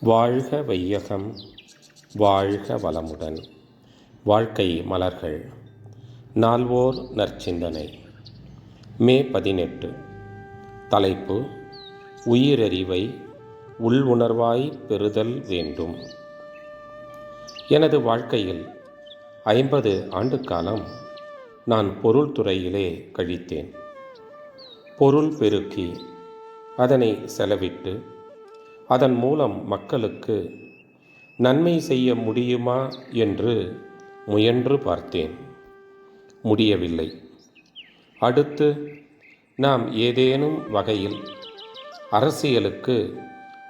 வாழ்க வையகம் வாழ்க வளமுடன். வாழ்க்கை மலர்கள் நால்வோர் நற்சிந்தனை. மே பதினெட்டு. தலைப்பு உயிரறிவை உள்ளுணர்வாய் பெறுதல் வேண்டும். எனது வாழ்க்கையில் ஐம்பது ஆண்டு காலம் நான் பொருள் துறையிலே கழித்தேன். பொருள் பெருக்கி அதனை செலவிட்டு அதன் மூலம் மக்களுக்கு நன்மை செய்ய முடியுமா என்று முயன்று பார்த்தேன். முடியவில்லை. அடுத்து நாம் ஏதேனும் வகையில் அரசியலுக்கு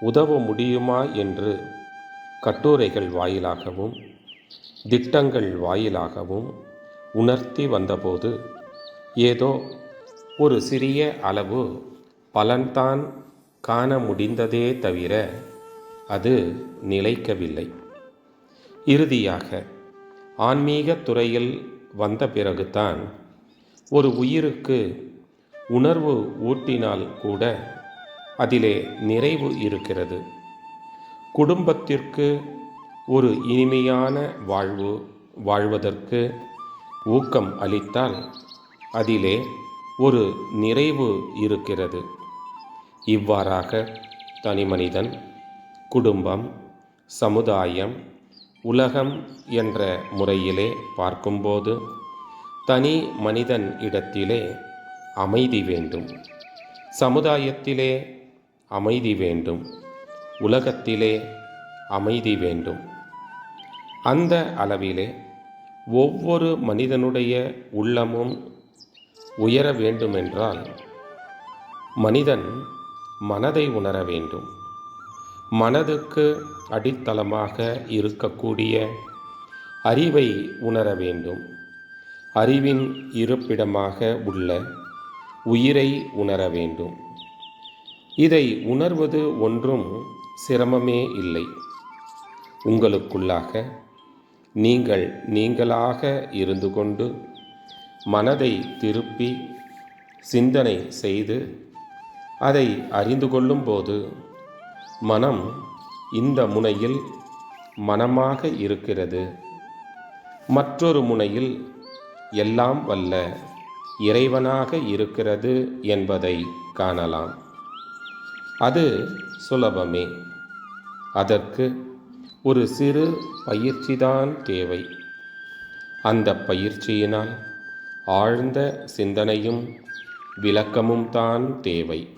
உதவ முடியுமா என்று கட்டுரைகள் வாயிலாகவும் திட்டங்கள் வாயிலாகவும் உணர்த்தி வந்தபோது ஏதோ ஒரு சிறிய அளவு பலன்தான் காண முடிந்ததே தவிர அது நிலைக்கவில்லை. இறுதியாக ஆன்மீக துறையில் வந்த பிறகுதான் ஒரு உயிருக்கு உணர்வு ஊட்டினால் கூட அதிலே நிறைவு இருக்கிறது. குடும்பத்திற்கு ஒரு இனிமையான வாழ்வு வாழ்வதற்கு ஊக்கம் அளித்தால் அதிலே ஒரு நிறைவு இருக்கிறது. இவ்வாறாக தனிமனிதன் குடும்பம் சமுதாயம் உலகம் என்ற முறையிலே பார்க்கும்போது தனி மனிதன் இடத்திலே அமைதி வேண்டும். சமுதாயத்திலே அமைதி வேண்டும். உலகத்திலே அமைதி வேண்டும். அந்த அளவிலே ஒவ்வொரு மனிதனுடைய உள்ளமும் உயர வேண்டுமென்றால் மனிதன் மனதை உணர வேண்டும். மனதுக்கு அடித்தளமாக இருக்கக்கூடிய அறிவை உணர வேண்டும். அறிவின் இருப்பிடமாக உள்ள உயிரை உணர வேண்டும். இதை உணர்வது ஒன்றும் சிரமமே இல்லை. உங்களுக்குள்ளாக நீங்கள் நீங்களாக இருந்து கொண்டு மனதை திருப்பி சிந்தனை செய்து அதை அறிந்து கொள்ளும்போது மனம் இந்த முனையில் மனமாக இருக்கிறது. மற்றொரு முனையில் எல்லாம் வல்ல இறைவனாக இருக்கிறது என்பதை காணலாம். அது சுலபமே. அதற்கு ஒரு சிறு பயிற்சிதான் தேவை. அந்த பயிற்சியினால் ஆழ்ந்த சிந்தனையும் விளக்கமும் தான் தேவை.